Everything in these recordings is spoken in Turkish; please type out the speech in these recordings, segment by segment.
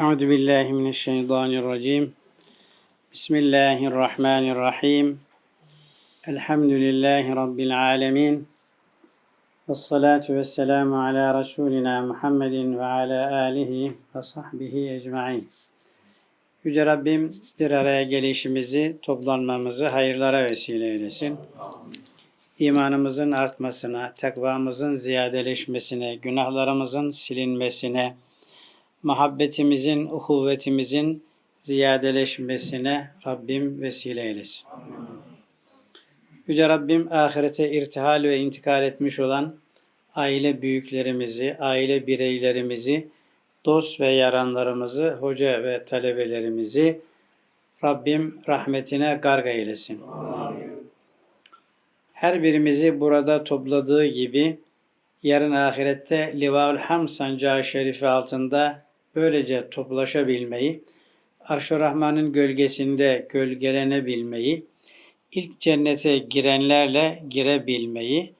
Euzu billahi mineşşeytanirracim. Bismillahirrahmanirrahim. Elhamdülillahi rabbil alamin. Ves salatu vesselamu ala rasulina Muhammedin ve ala alihi ve sahbihi ecmaîn. Yüce Rabbim bir araya gelişimizi, toplanmamızı hayırlara vesile eylesin. İmanımızın artmasına, takvamızın ziyadeleşmesine, günahlarımızın silinmesine, muhabbetimizin, uhuvvetimizin ziyadeleşmesine Rabbim vesile eylesin. Yüce Rabbim ahirete irtihal ve intikal etmiş olan aile büyüklerimizi, aile bireylerimizi, dost ve yaranlarımızı, hoca ve talebelerimizi Rabbim rahmetine garg eylesin. Her birimizi burada topladığı gibi yarın ahirette Livaül Ham sancağı şerifi altında böylece toplaşabilmeyi, Arş-ı Rahman'ın gölgesinde gölgelenebilmeyi, ilk cennete girenlerle girebilmeyi,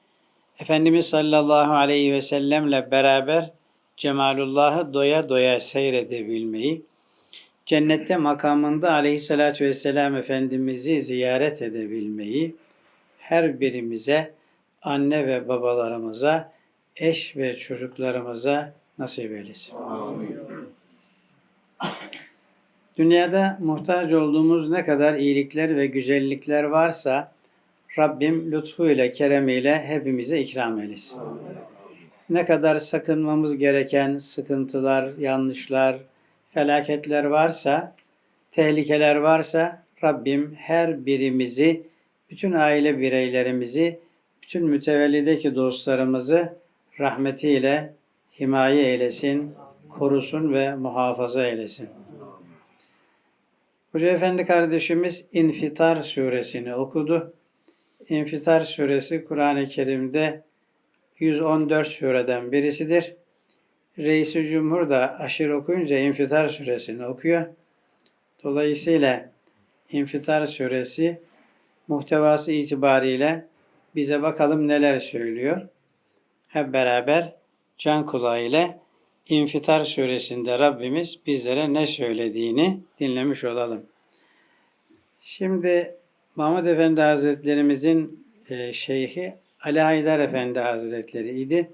Efendimiz sallallahu aleyhi ve sellemle beraber Cemalullah'ı doya doya seyredebilmeyi, cennette makamında aleyhissalatü vesselam Efendimiz'i ziyaret edebilmeyi, her birimize, anne ve babalarımıza, eş ve çocuklarımıza nasip eylesin. Dünyada muhtaç olduğumuz ne kadar iyilikler ve güzellikler varsa Rabbim lütfuyla, keremiyle hepimize ikram eylesin. Ne kadar sakınmamız gereken sıkıntılar, yanlışlar, felaketler varsa, tehlikeler varsa Rabbim her birimizi, bütün aile bireylerimizi, bütün mütevellideki dostlarımızı rahmetiyle himaye eylesin, korusun ve muhafaza eylesin. Hoca Efendi kardeşimiz İnfitar suresini okudu. İnfitar suresi Kur'an-ı Kerim'de 114 sureden birisidir. Reis-i Cumhur da aşırı okuyunca İnfitar suresini okuyor. Dolayısıyla İnfitar suresi muhtevası itibariyle bize bakalım neler söylüyor. Hep beraber can kulağı ile İnfitar suresinde Rabbimiz bizlere ne söylediğini dinlemiş olalım. Şimdi Mahmud Efendi Hazretlerimizin e, şeyhi Ali Haydar Efendi Hazretleri idi.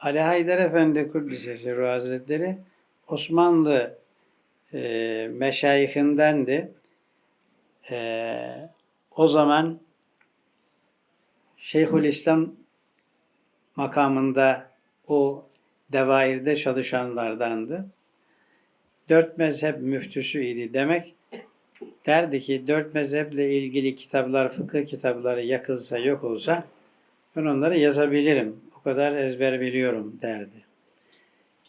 Ali Haydar Efendi Kuddisesi Ruh Hazretleri Osmanlı e, meşayihindendi. E, o zaman Şeyhülislam makamında o devairde çalışanlardandı. Dört mezhep müftüsü idi demek. Derdi ki dört mezheple ilgili kitaplar, fıkıh kitapları yakılsa yok olsa ben onları yazabilirim. O kadar ezber biliyorum derdi.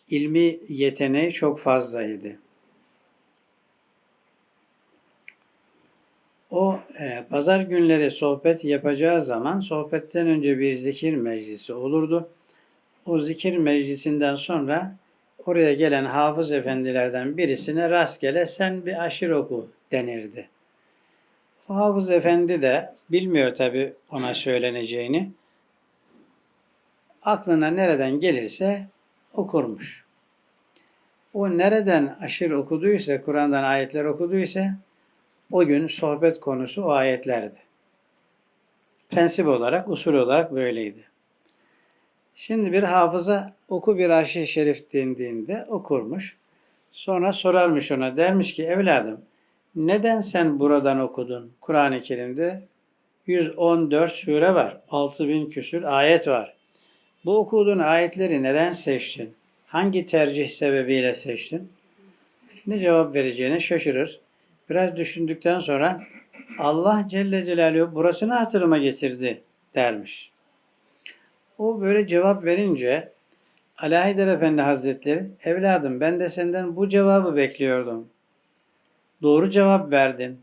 İlmi yeteneği çok fazlaydı. O e, pazar günleri sohbet yapacağı zaman sohbetten önce bir zikir meclisi olurdu. O zikir meclisinden sonra oraya gelen hafız efendilerden birisine rastgele sen bir aşır oku denirdi. O hafız efendi de bilmiyor tabi ona söyleneceğini. Aklına nereden gelirse okurmuş. O nereden aşır okuduysa, Kur'an'dan ayetler okuduysa o gün sohbet konusu o ayetlerdi. Prensip olarak, usul olarak böyleydi. Şimdi bir hafıza oku bir aşırı şerif dendiğinde okurmuş. Sonra sorarmış ona dermiş ki evladım neden sen buradan okudun? Kur'an-ı Kerim'de 114 sure var. 6000 küsür ayet var. Bu okuduğun ayetleri neden seçtin? Hangi tercih sebebiyle seçtin? Ne cevap vereceğine şaşırır. Biraz düşündükten sonra Allah Celle Celaluhu burasını hatırıma getirdi dermiş. O böyle cevap verince Haydar Efendi Hazretleri evladım ben de senden bu cevabı bekliyordum. Doğru cevap verdin.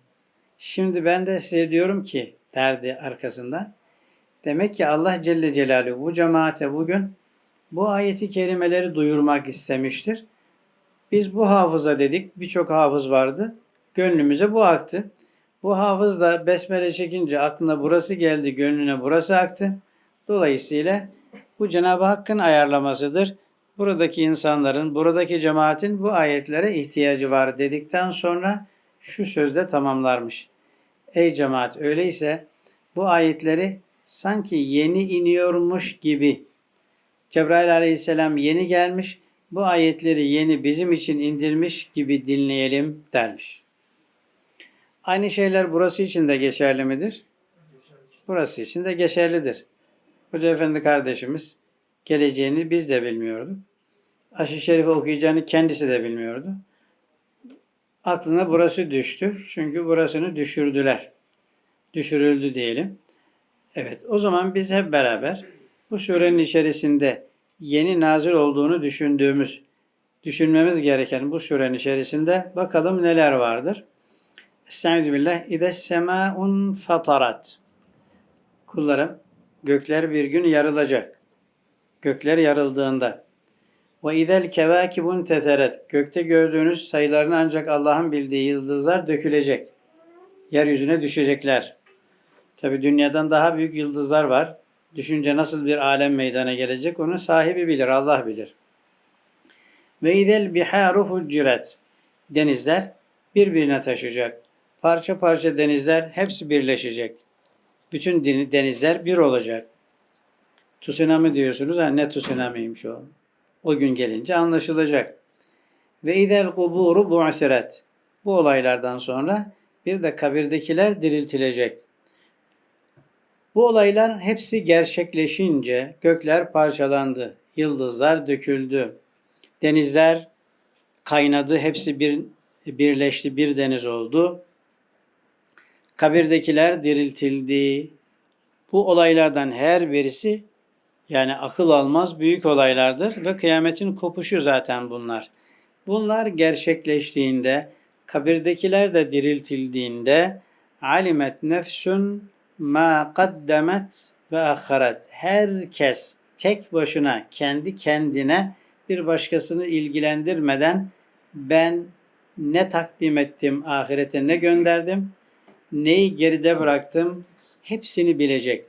Şimdi ben de size diyorum ki derdi arkasından. Demek ki Allah Celle Celaluhu bu cemaate bugün bu ayeti kerimeleri duyurmak istemiştir. Biz bu hafıza dedik. Birçok hafız vardı. Gönlümüze bu aktı. Bu hafız da besmele çekince aklına burası geldi, gönlüne burası aktı. Dolayısıyla bu Cenab-ı Hakk'ın ayarlamasıdır. buradaki insanların, buradaki cemaatin bu ayetlere ihtiyacı var dedikten sonra şu sözde tamamlarmış. Ey cemaat öyleyse bu ayetleri sanki yeni iniyormuş gibi Cebrail aleyhisselam yeni gelmiş, bu ayetleri yeni bizim için indirmiş gibi dinleyelim dermiş. Aynı şeyler burası için de geçerli midir? Burası için de geçerlidir. Hoca Efendi kardeşimiz geleceğini biz de bilmiyorduk. Aşı Şerif'i okuyacağını kendisi de bilmiyordu. Aklına burası düştü. Çünkü burasını düşürdüler. Düşürüldü diyelim. Evet, o zaman biz hep beraber bu surenin içerisinde yeni nazil olduğunu düşündüğümüz, düşünmemiz gereken bu surenin içerisinde bakalım neler vardır. Estaizu billah. İde semâun fatarat. Kullarım, gökler bir gün yarılacak. Gökler yarıldığında. Ve idel kevâkibun teteret. Gökte gördüğünüz sayılarını ancak Allah'ın bildiği yıldızlar dökülecek. Yeryüzüne düşecekler. Tabi dünyadan daha büyük yıldızlar var. Düşünce nasıl bir alem meydana gelecek onu sahibi bilir, Allah bilir. Ve idel biharu fucciret. Denizler birbirine taşıyacak. Parça parça denizler hepsi birleşecek. Bütün denizler bir olacak. Tsunami diyorsunuz. Ha, ne tsunami'ymiş o? O gün gelince anlaşılacak. Ve idel kuburu bu'siret. Bu olaylardan sonra bir de kabirdekiler diriltilecek. Bu olaylar hepsi gerçekleşince gökler parçalandı, yıldızlar döküldü, denizler kaynadı, hepsi bir birleşti, bir deniz oldu. Kabirdekiler diriltildi. Bu olaylardan her birisi yani akıl almaz büyük olaylardır ve kıyametin kopuşu zaten bunlar. Bunlar gerçekleştiğinde, kabirdekiler de diriltildiğinde alimet nefsun ma kaddemet ve aharet. Herkes tek başına kendi kendine bir başkasını ilgilendirmeden ben ne takdim ettim ahirete ne gönderdim neyi geride bıraktım hepsini bilecek.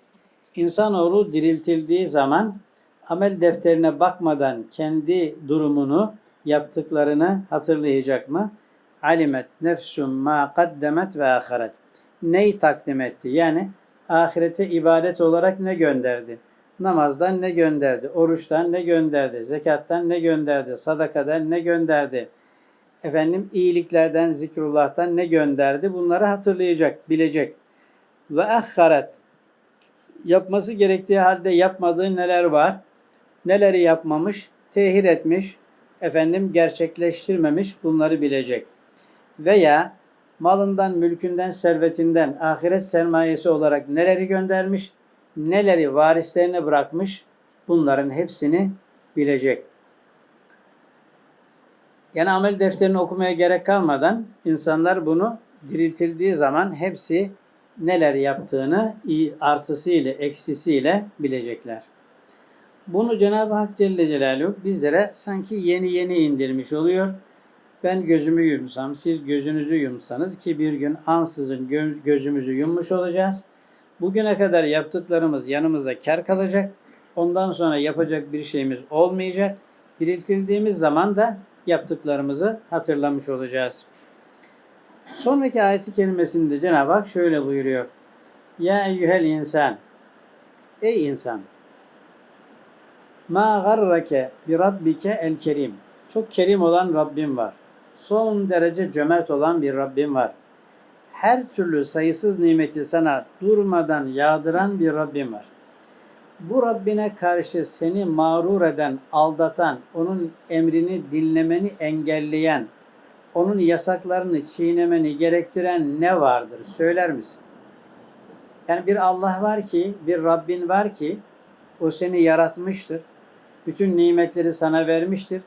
İnsanoğlu diriltildiği zaman amel defterine bakmadan kendi durumunu yaptıklarını hatırlayacak mı? Alimet nefsum ma kaddemet ve ahiret. Neyi takdim etti? Yani ahirete ibadet olarak ne gönderdi? Namazdan ne gönderdi? Oruçtan ne gönderdi? Zekattan ne gönderdi? Sadakadan ne gönderdi? Efendim iyiliklerden, zikrullah'tan ne gönderdi? Bunları hatırlayacak, bilecek. Ve ahharet yapması gerektiği halde yapmadığı neler var? Neleri yapmamış? Tehir etmiş, efendim gerçekleştirmemiş bunları bilecek. Veya malından, mülkünden, servetinden ahiret sermayesi olarak neleri göndermiş, neleri varislerine bırakmış bunların hepsini bilecek. Yani amel defterini okumaya gerek kalmadan insanlar bunu diriltildiği zaman hepsi neler yaptığını artısıyla eksisiyle bilecekler. Bunu Cenab-ı Hak Celle Celaluhu bizlere sanki yeni yeni indirmiş oluyor. Ben gözümü yumsam, siz gözünüzü yumsanız ki bir gün ansızın göz, gözümüzü yummuş olacağız. Bugüne kadar yaptıklarımız yanımıza kar kalacak. Ondan sonra yapacak bir şeyimiz olmayacak. Diriltildiğimiz zaman da yaptıklarımızı hatırlamış olacağız. Sonraki ayeti kelimesinde Cenab-ı Hak şöyle buyuruyor. Ya eyyühel insan. Ey insan. Ma garrake bi rabbike el kerim. Çok kerim olan Rabbim var. Son derece cömert olan bir Rabbim var. Her türlü sayısız nimeti sana durmadan yağdıran bir Rabbim var. Bu Rabbine karşı seni mağrur eden, aldatan, onun emrini dinlemeni engelleyen, onun yasaklarını çiğnemeni gerektiren ne vardır? Söyler misin? Yani bir Allah var ki, bir Rabbin var ki o seni yaratmıştır. Bütün nimetleri sana vermiştir.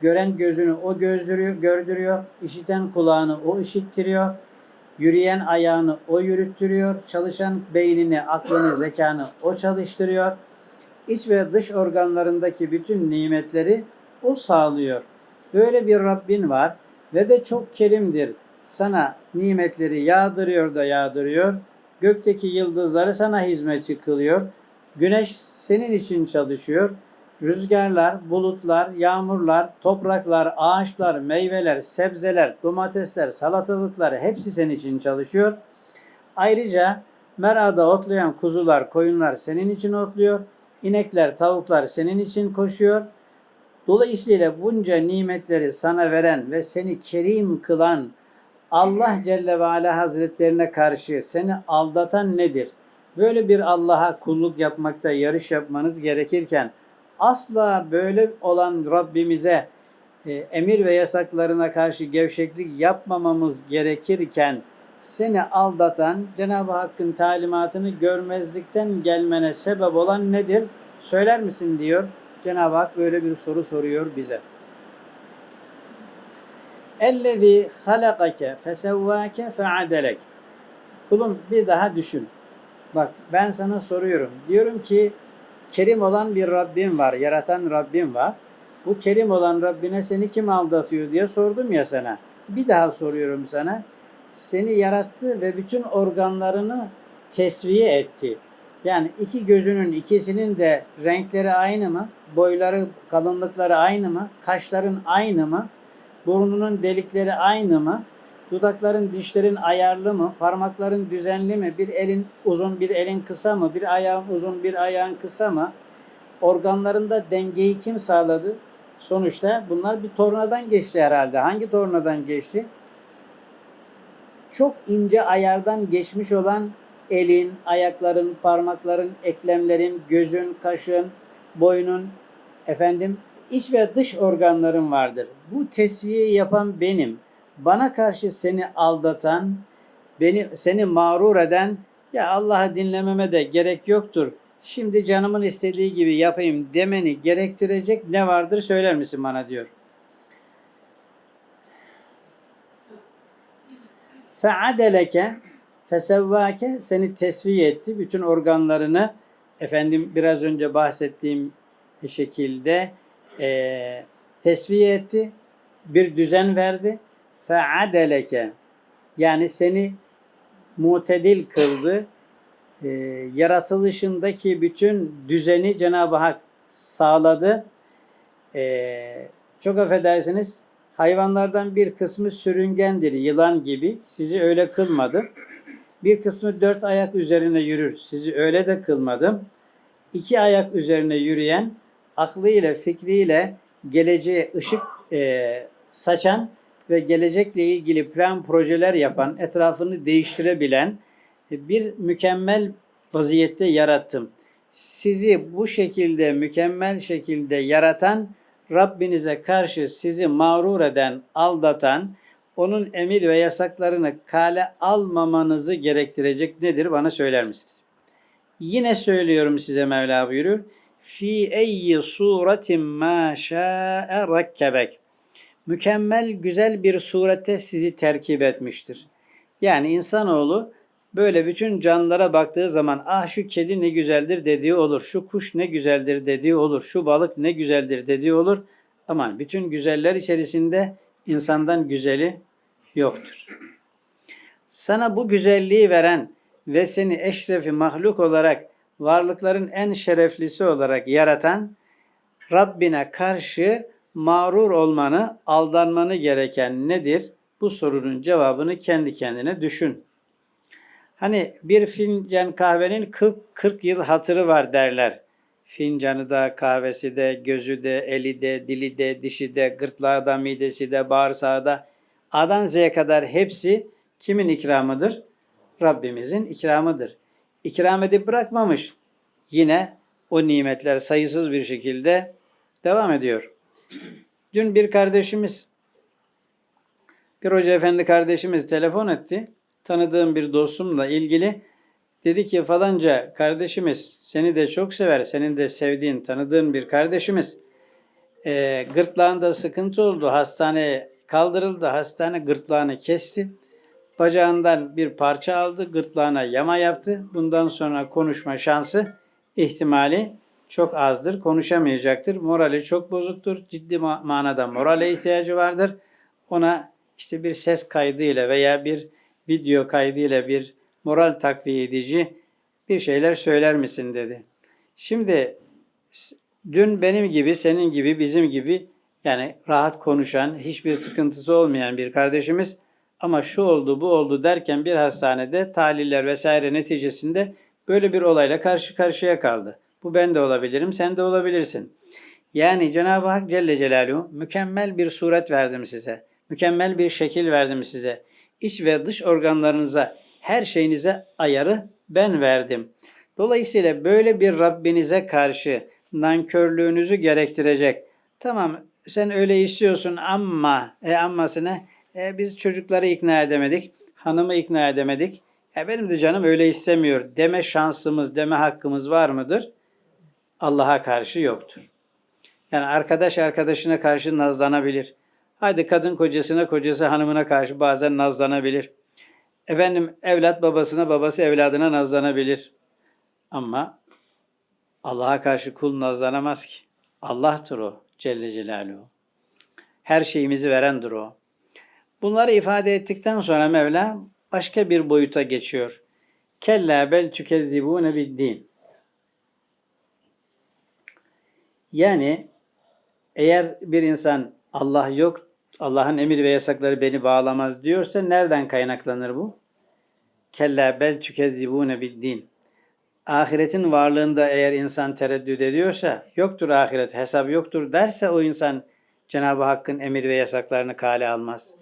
Gören gözünü o gözdürüyor, gördürüyor. işiten kulağını o işittiriyor. Yürüyen ayağını o yürüttürüyor. Çalışan beynini, aklını, zekanı o çalıştırıyor. İç ve dış organlarındaki bütün nimetleri o sağlıyor. Böyle bir Rabbin var ve de çok kerimdir. Sana nimetleri yağdırıyor da yağdırıyor. Gökteki yıldızları sana hizmetçi kılıyor. Güneş senin için çalışıyor. Rüzgarlar, bulutlar, yağmurlar, topraklar, ağaçlar, meyveler, sebzeler, domatesler, salatalıklar hepsi senin için çalışıyor. Ayrıca merada otlayan kuzular, koyunlar senin için otluyor. İnekler, tavuklar senin için koşuyor. Dolayısıyla bunca nimetleri sana veren ve seni kerim kılan Allah Celle ve Ala Hazretlerine karşı seni aldatan nedir? Böyle bir Allah'a kulluk yapmakta yarış yapmanız gerekirken asla böyle olan Rabbimize e, emir ve yasaklarına karşı gevşeklik yapmamamız gerekirken seni aldatan Cenab-ı Hakk'ın talimatını görmezlikten gelmene sebep olan nedir? Söyler misin diyor. Cenab-ı Hak böyle bir soru soruyor bize. Ellezî halakake fesevvâke feadelek. Kulum bir daha düşün. Bak ben sana soruyorum. Diyorum ki kerim olan bir Rabbim var. Yaratan Rabbim var. Bu kerim olan Rabbine seni kim aldatıyor diye sordum ya sana. Bir daha soruyorum sana. Seni yarattı ve bütün organlarını tesviye etti. Yani iki gözünün ikisinin de renkleri aynı mı? Boyları, kalınlıkları aynı mı? Kaşların aynı mı? Burnunun delikleri aynı mı? Dudakların, dişlerin ayarlı mı? Parmakların düzenli mi? Bir elin uzun, bir elin kısa mı? Bir ayağın uzun, bir ayağın kısa mı? Organlarında dengeyi kim sağladı? Sonuçta bunlar bir tornadan geçti herhalde. Hangi tornadan geçti? Çok ince ayardan geçmiş olan elin, ayakların, parmakların, eklemlerin, gözün, kaşın, boynun, efendim iç ve dış organların vardır. Bu tesviyeyi yapan benim. Bana karşı seni aldatan, beni seni mağrur eden ya Allah'ı dinlememe de gerek yoktur. Şimdi canımın istediği gibi yapayım demeni gerektirecek ne vardır söyler misin bana diyor. Feadeleke fesevvake seni tesviye etti. Bütün organlarını efendim biraz önce bahsettiğim şekilde e, tesviye etti. Bir düzen verdi. Feadeleke yani seni mutedil kıldı. E, yaratılışındaki bütün düzeni Cenab-ı Hak sağladı. E, çok affedersiniz hayvanlardan bir kısmı sürüngendir, yılan gibi. Sizi öyle kılmadı. Bir kısmı dört ayak üzerine yürür. Sizi öyle de kılmadım. İki ayak üzerine yürüyen, aklıyla, fikriyle geleceğe ışık e, saçan ve gelecekle ilgili plan projeler yapan, etrafını değiştirebilen bir mükemmel vaziyette yarattım. Sizi bu şekilde mükemmel şekilde yaratan Rabbinize karşı sizi mağrur eden, aldatan, onun emir ve yasaklarını kale almamanızı gerektirecek nedir bana söyler misiniz? Yine söylüyorum size Mevla buyuruyor. Fi eyyi suretin ma şa'e rakkebek. Mükemmel güzel bir surette sizi terkip etmiştir. Yani insanoğlu böyle bütün canlılara baktığı zaman ah şu kedi ne güzeldir dediği olur. Şu kuş ne güzeldir dediği olur. Şu balık ne güzeldir dediği olur. Ama bütün güzeller içerisinde insandan güzeli yoktur. Sana bu güzelliği veren ve seni eşrefi mahluk olarak varlıkların en şereflisi olarak yaratan Rabbine karşı mağrur olmanı, aldanmanı gereken nedir? Bu sorunun cevabını kendi kendine düşün. Hani bir fincan kahvenin 40, 40 yıl hatırı var derler. Fincanı da, kahvesi de, gözü de, eli de, dili de, dişi de, gırtlağı da, midesi de, bağırsağı da. A'dan Z'ye kadar hepsi kimin ikramıdır? Rabbimizin ikramıdır. İkram edip bırakmamış. Yine o nimetler sayısız bir şekilde devam ediyor. Dün bir kardeşimiz, bir hoca efendi kardeşimiz telefon etti. Tanıdığım bir dostumla ilgili dedi ki falanca kardeşimiz seni de çok sever. Senin de sevdiğin, tanıdığın bir kardeşimiz. E, gırtlağında sıkıntı oldu. Hastaneye kaldırıldı. Hastane gırtlağını kesti. Bacağından bir parça aldı. Gırtlağına yama yaptı. Bundan sonra konuşma şansı ihtimali çok azdır. Konuşamayacaktır. Morali çok bozuktur. Ciddi manada morale ihtiyacı vardır. Ona işte bir ses kaydıyla veya bir video kaydıyla bir moral takviye edici bir şeyler söyler misin dedi. Şimdi Dün benim gibi, senin gibi, bizim gibi yani rahat konuşan, hiçbir sıkıntısı olmayan bir kardeşimiz ama şu oldu, bu oldu derken bir hastanede tahliller vesaire neticesinde böyle bir olayla karşı karşıya kaldı. Bu ben de olabilirim, sen de olabilirsin. Yani Cenab-ı Hak Celle Celaluhu mükemmel bir suret verdim size. Mükemmel bir şekil verdim size. İç ve dış organlarınıza, her şeyinize ayarı ben verdim. Dolayısıyla böyle bir Rabbinize karşı nankörlüğünüzü gerektirecek. Tamam sen öyle istiyorsun ama e amması ne? E, biz çocukları ikna edemedik, hanımı ikna edemedik. E, benim de canım öyle istemiyor deme şansımız, deme hakkımız var mıdır? Allah'a karşı yoktur. Yani arkadaş arkadaşına karşı nazlanabilir. Haydi kadın kocasına, kocası hanımına karşı bazen nazlanabilir. Efendim evlat babasına, babası evladına nazlanabilir. Ama Allah'a karşı kul nazlanamaz ki. Allah'tır o Celle Celaluhu. Her şeyimizi verendir o. Bunları ifade ettikten sonra Mevla başka bir boyuta geçiyor. Kella bel tükezzibune bid-din. Yani eğer bir insan Allah yok, Allah'ın emir ve yasakları beni bağlamaz diyorsa nereden kaynaklanır bu? Kella bel tükezzibune bid-din. Ahiretin varlığında eğer insan tereddüt ediyorsa, yoktur ahiret, hesap yoktur derse o insan Cenab-ı Hakk'ın emir ve yasaklarını kale almaz.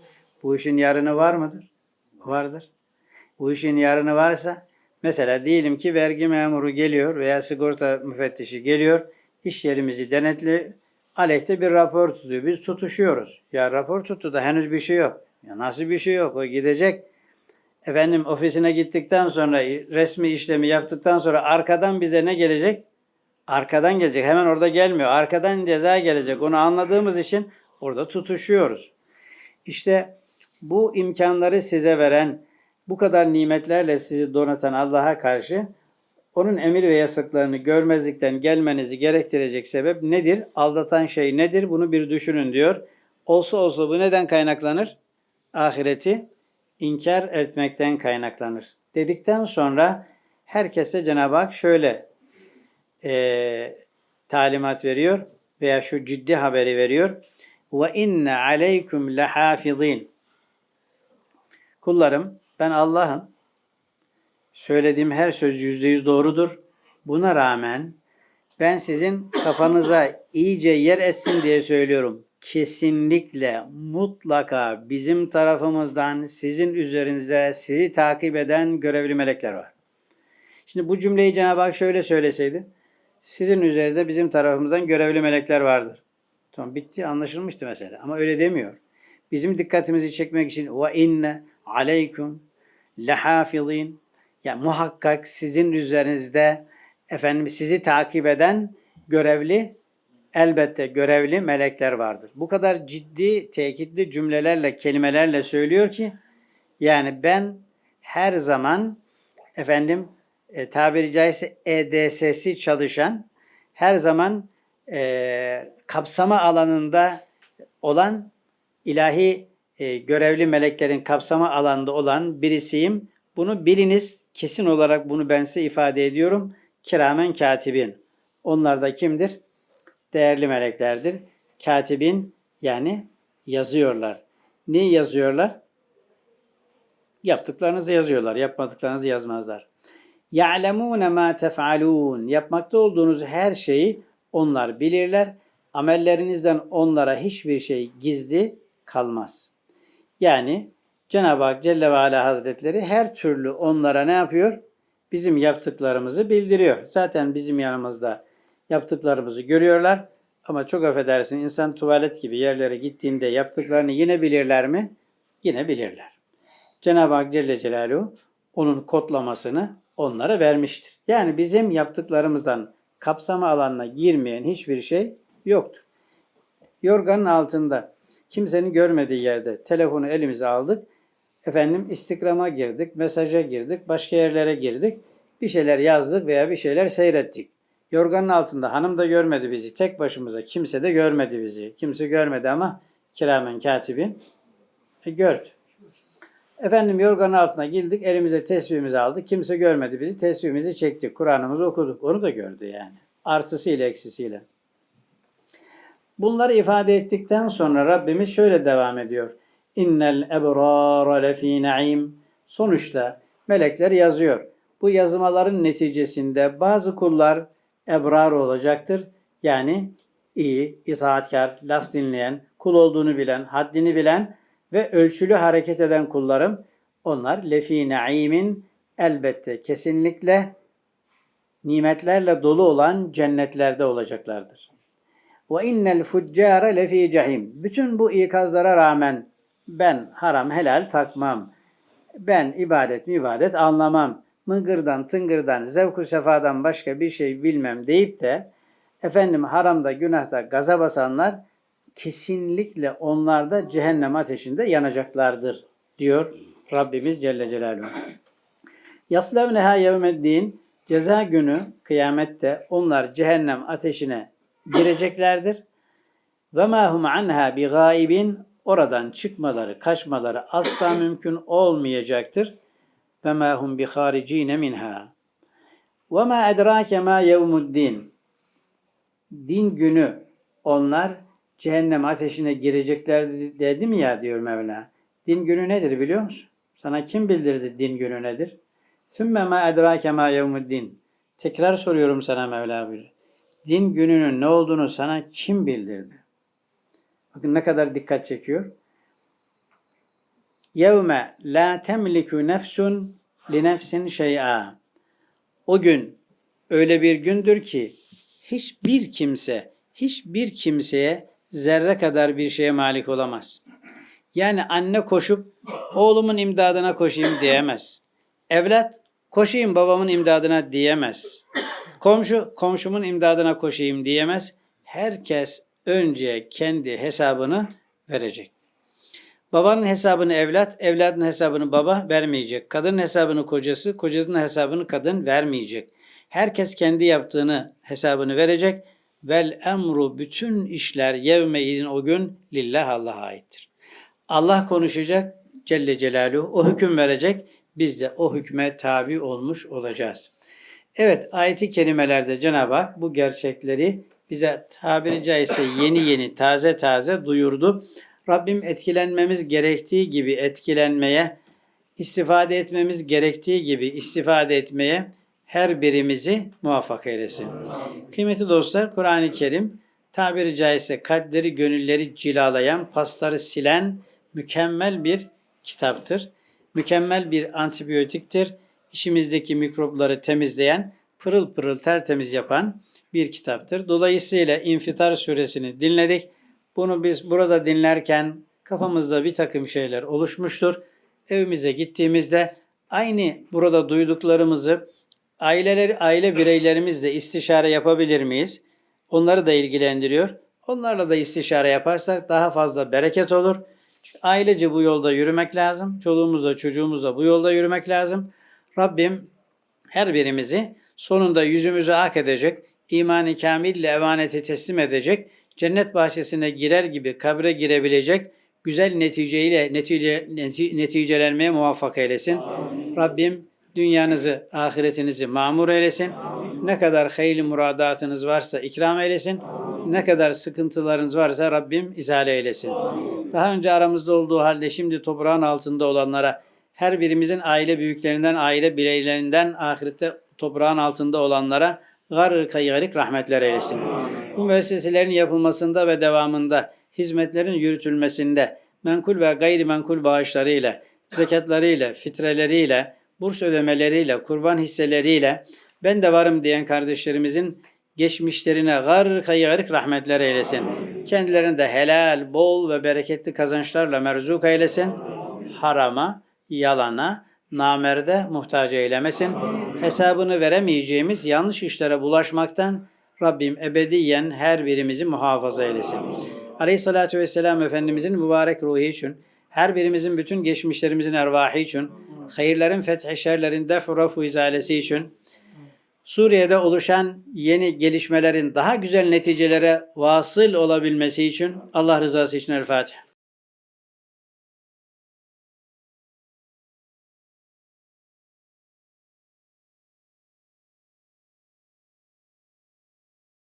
Bu işin yarını var mıdır? Vardır. Bu işin yarını varsa, mesela diyelim ki vergi memuru geliyor veya sigorta müfettişi geliyor, iş yerimizi denetli, aleyhte bir rapor tutuyor. Biz tutuşuyoruz. Ya rapor tuttu da henüz bir şey yok. Ya nasıl bir şey yok? O gidecek. Efendim ofisine gittikten sonra resmi işlemi yaptıktan sonra arkadan bize ne gelecek? Arkadan gelecek. Hemen orada gelmiyor. Arkadan ceza gelecek. Onu anladığımız için orada tutuşuyoruz. İşte bu imkanları size veren, bu kadar nimetlerle sizi donatan Allah'a karşı onun emir ve yasaklarını görmezlikten gelmenizi gerektirecek sebep nedir? Aldatan şey nedir? Bunu bir düşünün diyor. Olsa olsa bu neden kaynaklanır? Ahireti inkar etmekten kaynaklanır. Dedikten sonra herkese Cenab-ı Hak şöyle e, talimat veriyor veya şu ciddi haberi veriyor. Ve inne aleykum lehafizin. Kullarım ben Allah'ım. Söylediğim her söz yüzde yüz doğrudur. Buna rağmen ben sizin kafanıza iyice yer etsin diye söylüyorum. Kesinlikle mutlaka bizim tarafımızdan sizin üzerinizde sizi takip eden görevli melekler var. Şimdi bu cümleyi Cenab-ı Hak şöyle söyleseydi. Sizin üzerinizde bizim tarafımızdan görevli melekler vardır. Tamam bitti anlaşılmıştı mesela ama öyle demiyor. Bizim dikkatimizi çekmek için ve inne aleykum lehafizin yani muhakkak sizin üzerinizde efendim sizi takip eden görevli elbette görevli melekler vardır. Bu kadar ciddi, tekitli cümlelerle, kelimelerle söylüyor ki yani ben her zaman efendim e, tabiri caizse EDS'si çalışan her zaman e, kapsama alanında olan ilahi e, görevli meleklerin kapsama alanında olan birisiyim. Bunu biliniz. Kesin olarak bunu ben size ifade ediyorum. Kiramen katibin. Onlar da kimdir? Değerli meleklerdir. Katibin yani yazıyorlar. Ne yazıyorlar? Yaptıklarınızı yazıyorlar. Yapmadıklarınızı yazmazlar. يَعْلَمُونَ مَا تَفْعَلُونَ Yapmakta olduğunuz her şeyi onlar bilirler. Amellerinizden onlara hiçbir şey gizli kalmaz. Yani Cenab-ı Hak Celle ve Ala Hazretleri her türlü onlara ne yapıyor? Bizim yaptıklarımızı bildiriyor. Zaten bizim yanımızda yaptıklarımızı görüyorlar. Ama çok affedersin insan tuvalet gibi yerlere gittiğinde yaptıklarını yine bilirler mi? Yine bilirler. Cenab-ı Hak Celle Celaluhu onun kodlamasını onlara vermiştir. Yani bizim yaptıklarımızdan kapsama alanına girmeyen hiçbir şey yoktur. Yorganın altında kimsenin görmediği yerde telefonu elimize aldık. Efendim istikrama girdik, mesaja girdik, başka yerlere girdik. Bir şeyler yazdık veya bir şeyler seyrettik. Yorganın altında hanım da görmedi bizi. Tek başımıza kimse de görmedi bizi. Kimse görmedi ama kiramen katibin e, gördü. Efendim yorganın altına girdik, elimize tesbihimizi aldık. Kimse görmedi bizi. Tesbihimizi çektik. Kur'an'ımızı okuduk. Onu da gördü yani. Artısıyla eksisiyle. Bunları ifade ettikten sonra Rabbimiz şöyle devam ediyor. İnnel ebrara lefî naim. Sonuçta melekler yazıyor. Bu yazmaların neticesinde bazı kullar ebrar olacaktır. Yani iyi, itaatkar, laf dinleyen, kul olduğunu bilen, haddini bilen ve ölçülü hareket eden kullarım. Onlar lefi naimin elbette kesinlikle nimetlerle dolu olan cennetlerde olacaklardır. Ve innel fuccâre lefî cehim. Bütün bu ikazlara rağmen ben haram helal takmam. Ben ibadet mi ibadet anlamam. Mıngırdan tıngırdan zevku sefadan başka bir şey bilmem deyip de efendim haramda günahda gaza basanlar kesinlikle onlar da cehennem ateşinde yanacaklardır diyor Rabbimiz Celle Celaluhu. Yaslevneha yevmeddin ceza günü kıyamette onlar cehennem ateşine gireceklerdir. Ve ma hum anha bi gaibin oradan çıkmaları, kaçmaları asla mümkün olmayacaktır. Ve ma hum bi haricine minha. Ve ma edrake ma yevmuddin. Din günü onlar cehennem ateşine girecekler dedim ya diyor Mevla. Din günü nedir biliyor musun? Sana kim bildirdi din günü nedir? Sümme ma edrake ma yevmuddin. Tekrar soruyorum sana Mevla buyuruyor. Din gününün ne olduğunu sana kim bildirdi? Bakın ne kadar dikkat çekiyor. Yevme la temliku nefsun li nefsin şey'a. O gün öyle bir gündür ki hiçbir kimse hiçbir kimseye zerre kadar bir şeye malik olamaz. Yani anne koşup oğlumun imdadına koşayım diyemez. Evlat koşayım babamın imdadına diyemez. Komşu komşumun imdadına koşayım diyemez. Herkes önce kendi hesabını verecek. Babanın hesabını evlat, evladın hesabını baba vermeyecek. Kadının hesabını kocası, kocasının hesabını kadın vermeyecek. Herkes kendi yaptığını hesabını verecek. Vel emru bütün işler yevme idin o gün lillah Allah'a aittir. Allah konuşacak Celle Celaluhu o hüküm verecek. Biz de o hükme tabi olmuş olacağız. Evet ayeti kerimelerde Cenab-ı Hak bu gerçekleri bize tabiri caizse yeni yeni taze taze duyurdu. Rabbim etkilenmemiz gerektiği gibi etkilenmeye, istifade etmemiz gerektiği gibi istifade etmeye her birimizi muvaffak eylesin. Kıymetli dostlar Kur'an-ı Kerim tabiri caizse kalpleri, gönülleri cilalayan, pasları silen mükemmel bir kitaptır. Mükemmel bir antibiyotiktir. İşimizdeki mikropları temizleyen, pırıl pırıl tertemiz yapan bir kitaptır. Dolayısıyla İnfitar suresini dinledik. Bunu biz burada dinlerken kafamızda bir takım şeyler oluşmuştur. Evimize gittiğimizde aynı burada duyduklarımızı aileleri, aile bireylerimizle istişare yapabilir miyiz? Onları da ilgilendiriyor. Onlarla da istişare yaparsak daha fazla bereket olur. Ailece bu yolda yürümek lazım. Çoluğumuzla çocuğumuzla bu yolda yürümek lazım. Rabbim her birimizi sonunda yüzümüzü ak edecek, imanı kamille emaneti teslim edecek, cennet bahçesine girer gibi kabre girebilecek güzel neticeyle netice, neti, neticelenmeye muvaffak eylesin. Amin. Rabbim dünyanızı, ahiretinizi mamur eylesin. Amin. Ne kadar hayırlı muradatınız varsa ikram eylesin. Amin. Ne kadar sıkıntılarınız varsa Rabbim izale eylesin. Amin. Daha önce aramızda olduğu halde şimdi toprağın altında olanlara her birimizin aile büyüklerinden, aile bireylerinden ahirette toprağın altında olanlara gar kaygarik rahmetler eylesin. Bu müesseselerin yapılmasında ve devamında, hizmetlerin yürütülmesinde, menkul ve gayrimenkul bağışlarıyla, zekatlarıyla, fitreleriyle, burs ödemeleriyle, kurban hisseleriyle, ben de varım diyen kardeşlerimizin geçmişlerine gar kaygarik rahmetler eylesin. Kendilerine de helal, bol ve bereketli kazançlarla merzuk eylesin. Harama, yalana, namerde muhtaç eylemesin. Hesabını veremeyeceğimiz yanlış işlere bulaşmaktan Rabbim ebediyen her birimizi muhafaza eylesin. Aleyhissalatü vesselam Efendimizin mübarek ruhu için, her birimizin bütün geçmişlerimizin ervahı için, hayırların fethi şerlerin defu rafu izalesi için, Suriye'de oluşan yeni gelişmelerin daha güzel neticelere vasıl olabilmesi için Allah rızası için El Fatiha.